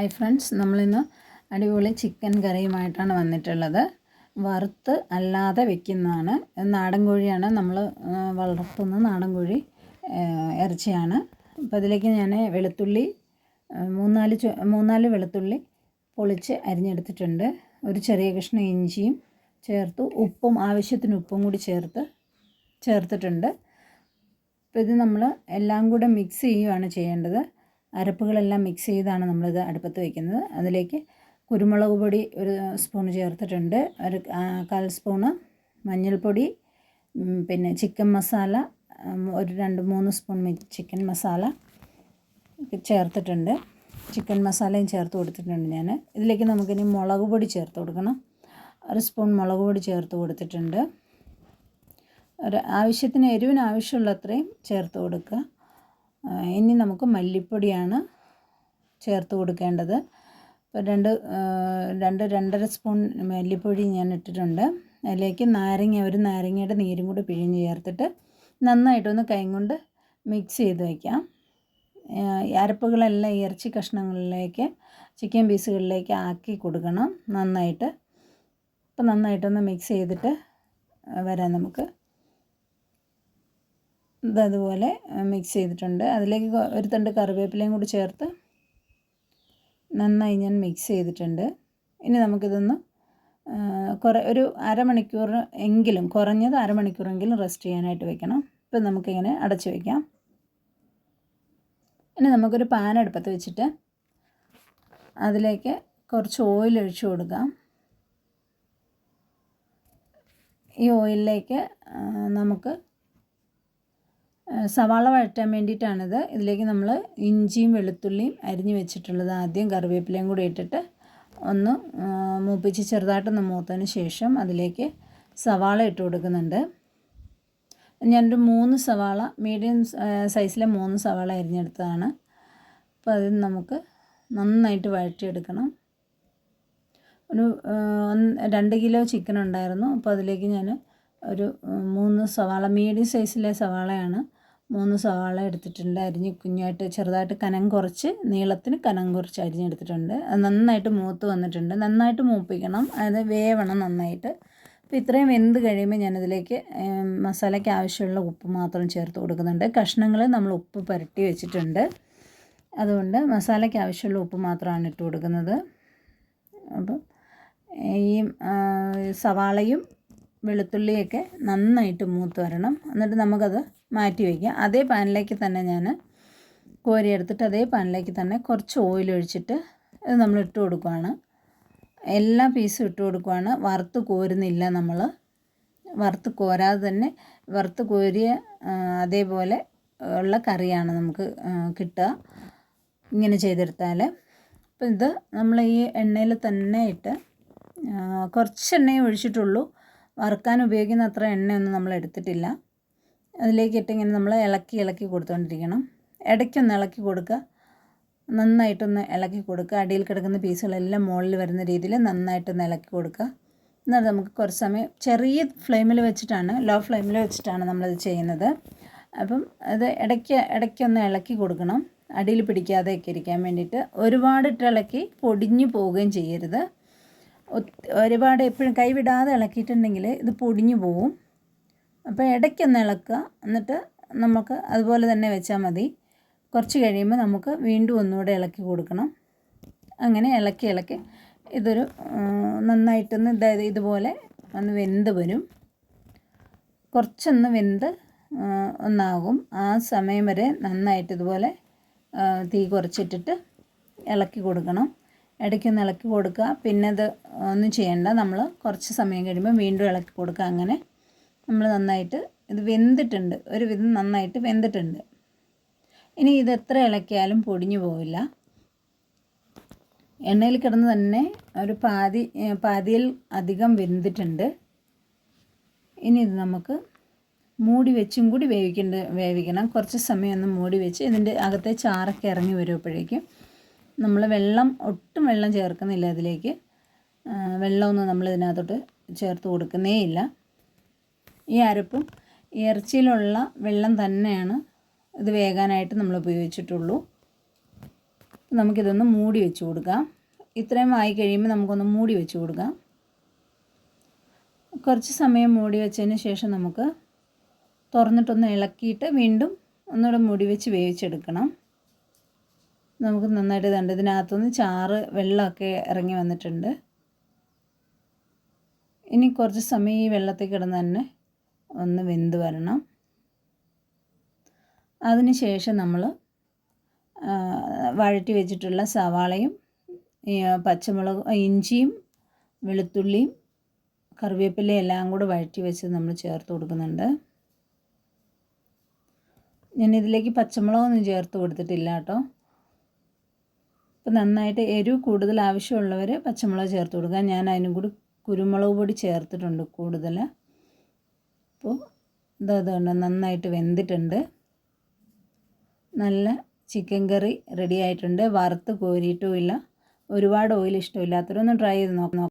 Hi friends നമ്മളിന്ന് അടിപൊളി chicken കറിയുമായിട്ടാണ് വന്നിട്ടുള്ളത്. വറുത്ത് അല്ലാതെ വെക്കുന്നതാണ്. നാടൻ കോഴിയാണ്. നമ്മൾ വളർത്തുന്ന നാടൻ കോഴി ഇറച്ചിയാണ്. അപ്പോൾ അതിലേക്ക് ഞാൻ വെളുത്തുള്ളി മൂന്നാൽ മൂന്നാൽ വെളുത്തുള്ളി പൊളിച്ച് അരിഞ്ഞെടുത്തിട്ടുണ്ട്. ഒരു ചെറിയ കഷ്ണം ഇഞ്ചിയും ചേർത്തു ഉപ്പും ആവശ്യത്തിന് ഉപ്പും കൂടി ചേർത്ത് ചേർത്തിട്ടുണ്ട്. അപ്പോൾ ഇത് നമ്മൾ എല്ലാം കൂടെ മിക്സ് ചെയ്യുകയാണ് ചെയ്യേണ്ടത്. അരപ്പുകളെല്ലാം മിക്സ് ചെയ്താണ് നമ്മളിത് അടുപ്പത്ത് വയ്ക്കുന്നത് അതിലേക്ക് കുരുമുളക് പൊടി ഒരു സ്പൂൺ ചേർത്തിട്ടുണ്ട്. ഒരു കാൽ സ്പൂണ് മഞ്ഞൾപ്പൊടി പിന്നെ ചിക്കൻ മസാല ഒരു രണ്ട് മൂന്ന് സ്പൂൺ ചിക്കൻ മസാല ചേർത്തിട്ടുണ്ട്. ചിക്കൻ മസാലയും ചേർത്ത് കൊടുത്തിട്ടുണ്ട് ഞാൻ ഇതിലേക്ക് നമുക്കിനി മുളക് പൊടി ചേർത്ത് കൊടുക്കണം. ഒരു സ്പൂൺ മുളക് പൊടി ചേർത്ത് കൊടുത്തിട്ടുണ്ട്. ഒരു ആവശ്യത്തിന് എരിവിന് ആവശ്യമുള്ള അത്രയും ചേർത്ത് കൊടുക്കുക. ഇനി നമുക്ക് മല്ലിപ്പൊടിയാണ് ചേർത്ത് കൊടുക്കേണ്ടത്. ഇപ്പോൾ രണ്ട് രണ്ട് രണ്ടര സ്പൂൺ മല്ലിപ്പൊടി ഞാൻ ഇട്ടിട്ടുണ്ട്. അതിലേക്ക് നാരങ്ങ ഒരു നാരങ്ങയുടെ നീരും കൂടി പിഴിഞ്ഞ് ചേർത്തിട്ട് നന്നായിട്ടൊന്ന് കൈ കൊണ്ട് മിക്സ് ചെയ്ത് വയ്ക്കാം. അരപ്പുകളെല്ലാം ഇറച്ചി കഷ്ണങ്ങളിലേക്ക് ചിക്കൻ പീസുകളിലേക്ക് ആക്കി കൊടുക്കണം നന്നായിട്ട്. അപ്പോൾ നന്നായിട്ടൊന്ന് മിക്സ് ചെയ്തിട്ട് വരാം നമുക്ക്. ഇതതുപോലെ മിക്സ് ചെയ്തിട്ടുണ്ട്. അതിലേക്ക് ഒരു തണ്ട് കറിവേപ്പിലയും കൂടി ചേർത്ത് നന്നായി ഞാൻ മിക്സ് ചെയ്തിട്ടുണ്ട്. ഇനി നമുക്കിതൊന്ന് കുറേ ഒരു അരമണിക്കൂർ എങ്കിലും കുറഞ്ഞത് അരമണിക്കൂറെങ്കിലും റെസ്റ്റ് ചെയ്യാനായിട്ട് വെക്കണം. ഇപ്പം നമുക്കിങ്ങനെ അടച്ചു വയ്ക്കാം ഇനി നമുക്കൊരു പാൻ അടുപ്പത്ത് വെച്ചിട്ട് അതിലേക്ക് കുറച്ച് ഓയിൽ ഒഴിച്ചു കൊടുക്കാം. ഈ ഓയിലിലേക്ക് നമുക്ക് സവാള വഴറ്റാൻ വേണ്ടിയിട്ടാണിത്. ഇതിലേക്ക് നമ്മൾ ഇഞ്ചിയും വെളുത്തുള്ളിയും അരിഞ്ഞു വെച്ചിട്ടുള്ളത് ആദ്യം കറിവേപ്പിലയും കൂടി ഇട്ടിട്ട് ഒന്ന് മൂപ്പിച്ച് ചെറുതായിട്ടൊന്ന് മൂത്തതിന് ശേഷം അതിലേക്ക് സവാള ഇട്ട് കൊടുക്കുന്നുണ്ട്. ഞാനൊരു മൂന്ന് സവാള മീഡിയം സൈസിലെ മൂന്ന് സവാള അരിഞ്ഞെടുത്തതാണ്. അപ്പോൾ അത് നമുക്ക് നന്നായിട്ട് വഴറ്റിയെടുക്കണം. ഒരു രണ്ട് കിലോ ചിക്കൻ ഉണ്ടായിരുന്നു. അപ്പോൾ അതിലേക്ക് ഞാൻ ഒരു മൂന്ന് സവാള മീഡിയം സൈസിലെ സവാളയാണ് മൂന്ന് സവാള എടുത്തിട്ടുണ്ട് അരിഞ്ഞ് കുഞ്ഞായിട്ട് ചെറുതായിട്ട് കനം കുറച്ച് നീളത്തിന് കനം കുറച്ച് അരിഞ്ഞെടുത്തിട്ടുണ്ട് അത് നന്നായിട്ട് മൂത്ത് വന്നിട്ടുണ്ട്. നന്നായിട്ട് മൂപ്പിക്കണം. അതായത് വേവണം നന്നായിട്ട്. അപ്പോൾ ഇത്രയും വെന്ത് കഴിയുമ്പോൾ ഞാനതിലേക്ക് മസാലയ്ക്ക് ആവശ്യമുള്ള ഉപ്പ് മാത്രം ചേർത്ത് കൊടുക്കുന്നുണ്ട്. കഷ്ണങ്ങൾ നമ്മൾ ഉപ്പ് പുരട്ടി വെച്ചിട്ടുണ്ട്. അതുകൊണ്ട് മസാലയ്ക്ക് ആവശ്യമുള്ള ഉപ്പ് മാത്രമാണ് ഇട്ട് കൊടുക്കുന്നത്. അപ്പം ഈ സവാളയും വെളുത്തുള്ളിയൊക്കെ നന്നായിട്ട് മൂത്ത് വരണം. എന്നിട്ട് നമുക്കത് മാറ്റി വയ്ക്കാം. അതേ പാനിലേക്ക് തന്നെ ഞാൻ കോരി എടുത്തിട്ട് അതേ പാനിലേക്ക് തന്നെ കുറച്ച് ഓയിൽ ഒഴിച്ചിട്ട് ഇത് നമ്മൾ ഇട്ട് കൊടുക്കുകയാണ് എല്ലാ പീസും ഇട്ട് കൊടുക്കുകയാണ് വറുത്ത് കോരുന്നില്ല നമ്മൾ വറുത്ത് കോരാതെ തന്നെ വറുത്ത് കോരിയ അതേപോലെ ഉള്ള കറിയാണ് നമുക്ക് കിട്ടുക. ഇങ്ങനെ ചെയ്തെടുത്താൽ അപ്പം ഇത് നമ്മൾ ഈ എണ്ണയിൽ തന്നെ ഇട്ട് കുറച്ച് എണ്ണയും ഒഴിച്ചിട്ടുള്ളൂ. വറുക്കാൻ ഉപയോഗിക്കുന്ന അത്ര എണ്ണയൊന്നും നമ്മൾ എടുത്തിട്ടില്ല. അതിലേക്ക് ഇട്ടിങ്ങനെ നമ്മൾ ഇളക്കി ഇളക്കി കൊടുത്തുകൊണ്ടിരിക്കണം ഇടയ്ക്കൊന്ന് ഇളക്കി കൊടുക്കുക. നന്നായിട്ടൊന്ന് ഇളക്കി കൊടുക്കുക. അടിയിൽ കിടക്കുന്ന പീസുകളെല്ലാം മുകളിൽ വരുന്ന രീതിയിൽ നന്നായിട്ടൊന്ന് ഇളക്കി കൊടുക്കുക. എന്നാൽ നമുക്ക് കുറച്ച് സമയം ചെറിയ ഫ്ലെയിമിൽ വെച്ചിട്ടാണ് ലോ ഫ്ലെയിമിൽ വെച്ചിട്ടാണ് നമ്മളത് ചെയ്യുന്നത്. അപ്പം അത് ഇടയ്ക്ക് ഇടയ്ക്കൊന്ന് ഇളക്കി കൊടുക്കണം. അടിയിൽ പിടിക്കാതെയൊക്കെ ഇരിക്കാൻ വേണ്ടിയിട്ട് ഒരുപാടിട്ട് ഇളക്കി പൊടിഞ്ഞു പോവുകയും ചെയ്യരുത്. ഒരുപാട് എപ്പോഴും കൈവിടാതെ ഇളക്കിയിട്ടുണ്ടെങ്കിൽ ഇത് പൊടിഞ്ഞു പോവും. അപ്പോൾ ഇടയ്ക്കൊന്ന് ഇളക്കുക. എന്നിട്ട് നമുക്ക് അതുപോലെ തന്നെ വെച്ചാൽ മതി. കുറച്ച് കഴിയുമ്പോൾ നമുക്ക് വീണ്ടും ഒന്നുകൂടെ ഇളക്കി കൊടുക്കണം. അങ്ങനെ ഇളക്കി ഇളക്കി ഇതൊരു നന്നായിട്ടൊന്ന് ഇതായത് ഇതുപോലെ ഒന്ന് വെന്ത് വരും. കുറച്ചൊന്ന് വെന്ത് ഒന്നാകും. ആ സമയം വരെ നന്നായിട്ട് ഇതുപോലെ തീ കുറച്ചിട്ടിട്ട് ഇളക്കി കൊടുക്കണം. ഇടയ്ക്കൊന്ന് ഇളക്കി കൊടുക്കുക. പിന്നെ അത് ഒന്നും ചെയ്യേണ്ട. നമ്മൾ കുറച്ച് സമയം കഴിയുമ്പോൾ വീണ്ടും ഇളക്കി കൊടുക്കുക. അങ്ങനെ നമ്മൾ നന്നായിട്ട് ഇത് വെന്തിട്ടുണ്ട്. ഒരു വിധം നന്നായിട്ട് വെന്തിട്ടുണ്ട്. ഇനി ഇത് എത്ര ഇളക്കിയാലും പൊടിഞ്ഞു പോവില്ല. എണ്ണയിൽ കിടന്ന് തന്നെ ഒരു പാതി പാതിയിൽ അധികം വെന്തിട്ടുണ്ട്. ഇനി ഇത് നമുക്ക് മൂടി വെച്ചും കൂടി വേവിക്കേണ്ട വേവിക്കണം. കുറച്ച് സമയം ഒന്ന് മൂടി വെച്ച് ഇതിന്റെ അകത്തെ ചാറൊക്കെ ഇറങ്ങി വരുമ്പോഴേക്കും നമ്മൾ വെള്ളം ഒട്ടും വെള്ളം ചേർക്കുന്നില്ല ഇതിലേക്ക് വെള്ളമൊന്നും നമ്മൾ ഇതിനകത്തോട്ട് ചേർത്ത് കൊടുക്കുന്നേ ഇല്ല. ഈ അരപ്പും ഇറച്ചിയിലുള്ള വെള്ളം തന്നെയാണ് ഇത് വേകാനായിട്ട് നമ്മൾ ഉപയോഗിച്ചിട്ടുള്ളൂ. നമുക്കിതൊന്ന് മൂടി വെച്ച് കൊടുക്കാം. ഇത്രയും ആയി കഴിയുമ്പോൾ നമുക്കൊന്ന് മൂടി വെച്ച് കൊടുക്കാം. കുറച്ച് സമയം മൂടി വെച്ചതിന് ശേഷം നമുക്ക് തുറന്നിട്ടൊന്ന് ഇളക്കിയിട്ട് വീണ്ടും ഒന്നുകൂടെ മൂടി വെച്ച് വേവിച്ചെടുക്കണം. നമുക്ക് നന്നായിട്ട് കണ്ട് ഇതിനകത്തുനിന്ന് ചാറ് വെള്ളമൊക്കെ ഇറങ്ങി വന്നിട്ടുണ്ട്. ഇനി കുറച്ച് സമയം ഈ വെള്ളത്തിൽ കിടന്ന് തന്നെ ഒന്ന് വെന്ത് വരണം. അതിനുശേഷം നമ്മൾ വഴറ്റി വെച്ചിട്ടുള്ള സവാളയും പച്ചമുളക് ഇഞ്ചിയും വെളുത്തുള്ളിയും കറിവേപ്പിലയും എല്ലാം കൂടെ വഴറ്റി വെച്ച് നമ്മൾ ചേർത്ത് കൊടുക്കുന്നുണ്ട്. ഞാൻ ഇതിലേക്ക് പച്ചമുളകൊന്നും ചേർത്ത് കൊടുത്തിട്ടില്ല കേട്ടോ. ഇപ്പം നന്നായിട്ട് എരിവ് കൂടുതൽ ആവശ്യമുള്ളവർ പച്ചമുളക് ചേർത്ത് കൊടുക്കുക. ഞാൻ അതിനും കൂടി കുരുമുളക് പൊടി ചേർത്തിട്ടുണ്ട് കൂടുതൽ. അപ്പോൾ ഇതുകൊണ്ട് നന്നായിട്ട് വെന്തിട്ടുണ്ട്. നല്ല ചിക്കൻ കറി റെഡി ആയിട്ടുണ്ട്. വറുത്ത് കോരിയിട്ടുമില്ല. ഒരുപാട് ഓയിൽ ഇഷ്ടമില്ലാത്തവരൊന്ന് ട്രൈ ചെയ്ത് നോക്കണം